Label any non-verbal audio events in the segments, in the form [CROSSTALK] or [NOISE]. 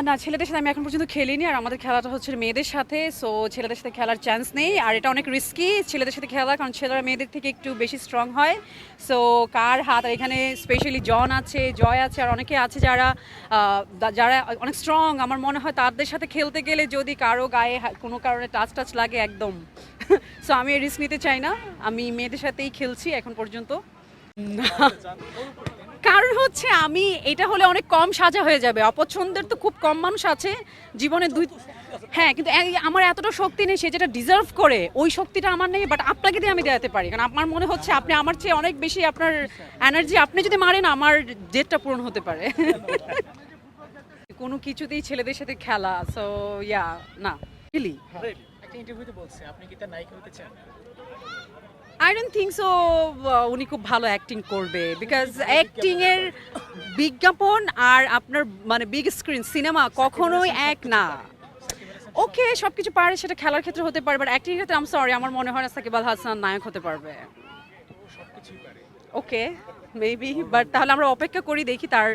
না ছেলেদের সাথে আমি এখন পর্যন্ত খেলিনি আর আমাদের খেলাটা হচ্ছে মেয়েদের সাথে সো ছেলেদের সাথে খেলার চান্স নেই আর এটা অনেক রিস্কি ছেলেদের সাথে খেলা কারণ ছেলেরা মেয়েদের থেকে একটু বেশি স্ট্রং হয়। সো কার হাত আর এখানে স্পেশালি জন আছে জয় আছে আর অনেকে আছে যারা যারা অনেক স্ট্রং আমার মনে হয় তাদের সাথে খেলতে গেলে যদি কারও গায়ে কোনো কারণে টাচ টাচ লাগে একদম। [LAUGHS] সো আমি রিস্ক নিতে চাই না আমি মেয়েদের সাথেই খেলছি এখন পর্যন্ত। [LAUGHS] [LAUGHS] কারণ হচ্ছে আমি এটা হলে অনেক কম সাজা হয়ে যাবে। অপছন্দের তো খুব কম মানুষ আছে জীবনে দুই হ্যাঁ কিন্তু আমার এতটা শক্তি নেই সে যেটা ডিজার্ভ করে ওই শক্তিটা আমার নেই বাট আপনাকে দিয়ে আমি দেখাতে পারি। কারণ আমার মনে হচ্ছে আপনি আমার চেয়ে অনেক বেশি আপনার এনার্জি আপনি যদি মারেন আমার জেদটা পূরণ হতে পারে। [LAUGHS] কোনো কিছুতেই ছেলেদের সাথে খেলা সো ইয়া না। রিলি একটা ইন্টারভিউতে বলছে আপনি কি তার নায়িকা হতে চান? আই ডোন্ট থিঙ্ক সো উনি খুব ভালো অ্যাক্টিং করবে বিকজ অ্যাক্টিং এর বিজ্ঞাপন আর আপনার মানে বিগ স্ক্রিন সিনেমা কখনোই এক না। ওকে সব কিছু পারে, সেটা খেলার ক্ষেত্রে হতে পারে বাট অ্যাক্টিং ক্ষেত্রে আম সরি আমার মনে হয় না সাকিব আল হাসান নায়ক হতে পারবে। ওকে মেবি বাট তাহলে আমরা অপেক্ষা করি, দেখি তার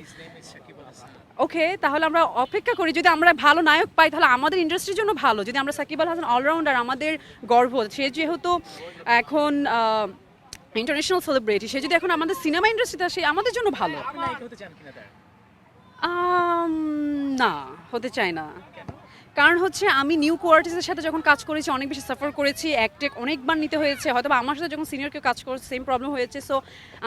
ওকে তাহলে আমরা অপেক্ষা করি। যদি আমরা ভালো নায়ক পাই তাহলে আমাদের ইন্ডাস্ট্রির জন্য ভালো। যদি আমরা সাকিব আল হাসান অলরাউন্ডার আমাদের গর্ব। সে যেহেতু এখন ইন্টারন্যাশনাল সেলিব্রিটি সে যদি এখন আমাদের সিনেমা ইন্ডাস্ট্রিতে আসে আমাদের জন্য ভালো। না হতে চায় না। কারণ হচ্ছে আমি নিউ কোয়ার্টিসের সাথে যখন কাজ করেছি অনেক বেশি সাফার করেছি একটেক অনেকবার নিতে হয়েছে হয়তো আমার সাথে যখন সিনিয়র কেউ কাজ করছে সেম প্রবলেম হয়েছে। সো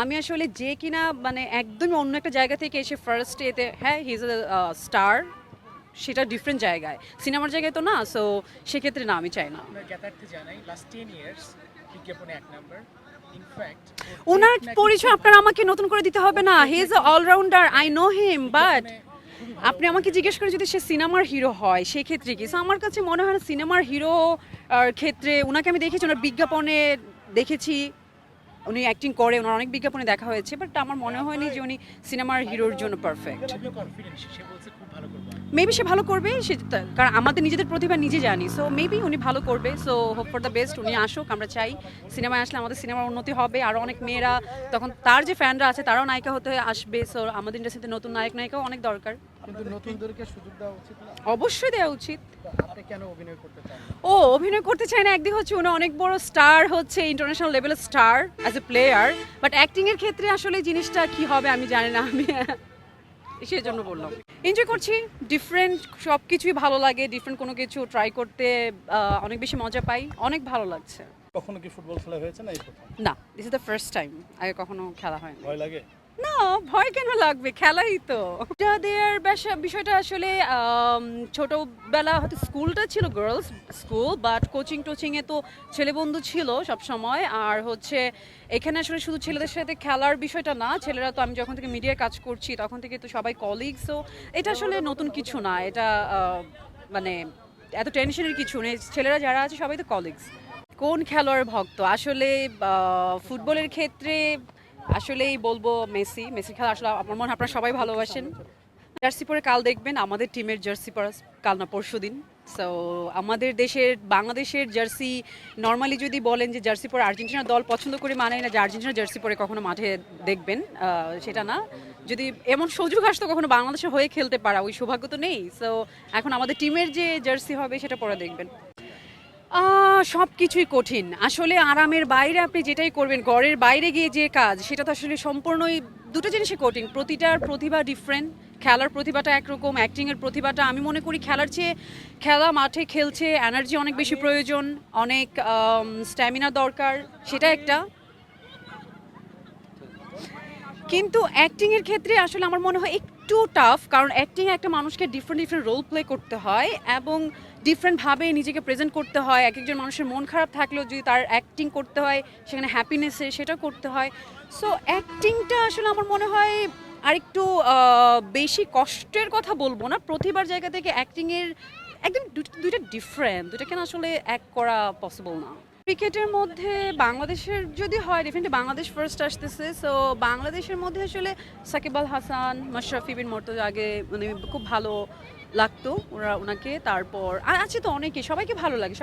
আমি আসলে যে কিনা মানে একদমই অন্য একটা জায়গা থেকে এসে ফার্স্ট এতে হ্যাঁ হি ইজ স্টার সেটা ডিফারেন্ট জায়গায়। সিনেমার জায়গায় তো না সো সেক্ষেত্রে না আমি চাই না। জানাই লাস্ট টেন ইয়ার্স বিজ্ঞাপনে এক নাম্বার ওনার পরিচয় আপনার আমাকে নতুন করে দিতে হবে না he is allrounder I know him but আপনি আমাকে জিজ্ঞেস করে যদি সে সিনেমার হিরো হয় সেক্ষেত্রে কি? So, আমার কাছে মনে হয় না সিনেমার হিরো ক্ষেত্রে ওনাকে আমি দেখেছি ওনার বিজ্ঞাপনে দেখেছি। উনি অ্যাক্টিং করে ওনার অনেক বিজ্ঞাপনে দেখা হয়েছে বাট আমার মনে হয়নি যে উনি সিনেমার হিরোর জন্য পারফেক্ট মেবি সে ভালো করবে। সে কারণ আমাদের নিজেদের প্রতিভা নিজে জানি সো মেবি উনি ভালো করবে so hope for the best উনি আসুক আমরা চাই। সিনেমায় আসলে আমাদের সিনেমার উন্নতি হবে আরও অনেক মেয়েরা তখন তার যে ফ্যানরা আছে তারাও নায়িকা হতে আসবে সো আমাদের ইন্ডাস্ট্রিতে নতুন নায়ক নায়িকাও অনেক দরকার। কিন্তু নতুনদেরকে সুযোগ দেওয়া উচিত না? অবশ্যই দেওয়া উচিত। আপনি কেন অভিনয় করতে চান? ও অভিনয় করতে চায় না একদিক হচ্ছে উনি অনেক বড় স্টার হচ্ছে ইন্টারন্যাশনাল লেভেলের star as a player but acting এর ক্ষেত্রে আসলে জিনিসটা কি হবে আমি জানি না আমি। সেই জন্য বললাম। এনজয় করছি ডিফারেন্ট সব কিছুই ভালো লাগে ডিফারেন্ট কোনো কিছু ট্রাই করতে অনেক বেশি মজা পাই অনেক ভালো লাগছে। কখনো কি ফুটবল খেলা হয়েছে না না this is the first time আগে কখনো খেলা হয়নি। ভয় লাগে? না, ভয় কেন লাগবে? খেলাই তো। এটা দেওয়ার বেশা- বিষয়টা আসলে ছোটবেলা হয়তো স্কুলটা ছিল গার্লস স্কুল বাট কোচিং টোচিং এ তো ছেলে বন্ধু ছিল সব সময় আর হচ্ছে, এখানে আসলে শুধু ছেলেদের সাথে খেলার বিষয়টা না, ছেলেরা তো আমি যখন থেকে মিডিয়ায় কাজ করছি, তখন থেকে তো সবাই কলিগস তো এটা আসলে নতুন কিছু না। এটা মানে এত টেনশনের কিছু নেই। ছেলেরা যারা আছে, সবাই তো কলিগস কোন খেলোয়াড় ভক্ত? আসলে ফুটবলের ক্ষেত্রে আসলেই বলব মেসি মেসি খেলা আসলে আমার মনে হয় আপনারা সবাই ভালোবাসেন। জার্সি পরে কাল দেখবেন, আমাদের টিমের জার্সি পরা, কাল না পরশু দিন। সো আমাদের দেশের, বাংলাদেশের জার্সি নর্মালি যদি বলেন যে জার্সি পরে আর্জেন্টিনা দল পছন্দ করে মানে না যে আর্জেন্টিনা জার্সি পরে কখনো মাঠে দেখবেন সেটা না। যদি এমন সুযোগ আসতো কখনো বাংলাদেশের হয়ে খেলতে পারা, ওই সৌভাগ্য তো নেই। সো এখন আমাদের টিমের যে জার্সি হবে সেটা পরে দেখবেন। সব কিছুই কঠিন। আসলে আরামের বাইরে আপনি যেটাই করবেন ঘরের বাইরে গিয়ে যে কাজ সেটা তো আসলে সম্পূর্ণই দুটো জিনিসই কঠিন। প্রতিটার প্রতিভা ডিফারেন্ট খেলার প্রতিভাটা একরকম অ্যাক্টিংয়ের প্রতিভাটা আমি মনে করি খেলার চেয়ে খেলা মাঠে খেলছে এনার্জি অনেক বেশি প্রয়োজন অনেক স্ট্যামিনা দরকার সেটা একটা। কিন্তু অ্যাক্টিংয়ের ক্ষেত্রে আসলে আমার মনে হয় একটু টাফ কারণ অ্যাক্টিং একটা মানুষকে ডিফারেন্ট ডিফারেন্ট রোল প্লে করতে হয় এবং ডিফারেন্টভাবে নিজেকে প্রেজেন্ট করতে হয় এক একজন মানুষের মন খারাপ থাকলেও যদি তার অ্যাক্টিং করতে হয়, সেখানে হ্যাপিনেসে সেটা করতে হয়। সো অ্যাক্টিংটা আসলে আমার মনে হয় আরেকটু বেশি কষ্টের কথা বলব না। প্রতিবার জায়গা থেকে অ্যাক্টিংয়ের একদম দুটো- দুইটা ডিফারেন্ট দুইটা কেন আসলে এক করা পসিবল না। ক্রিকেটের মধ্যে বাংলাদেশের যদি হয় ডেফিনেটলি বাংলাদেশ ফার্স্ট আসতেছে। সো বাংলাদেশের মধ্যে আসলে সাকিব আল হাসান, মাশরাফি বিন মর্ত আগে মানে খুব ভালো লাগতো ওরা, ওনাকে। তারপর আর আছে তো অনেকে, সবাইকে ভালো লাগে।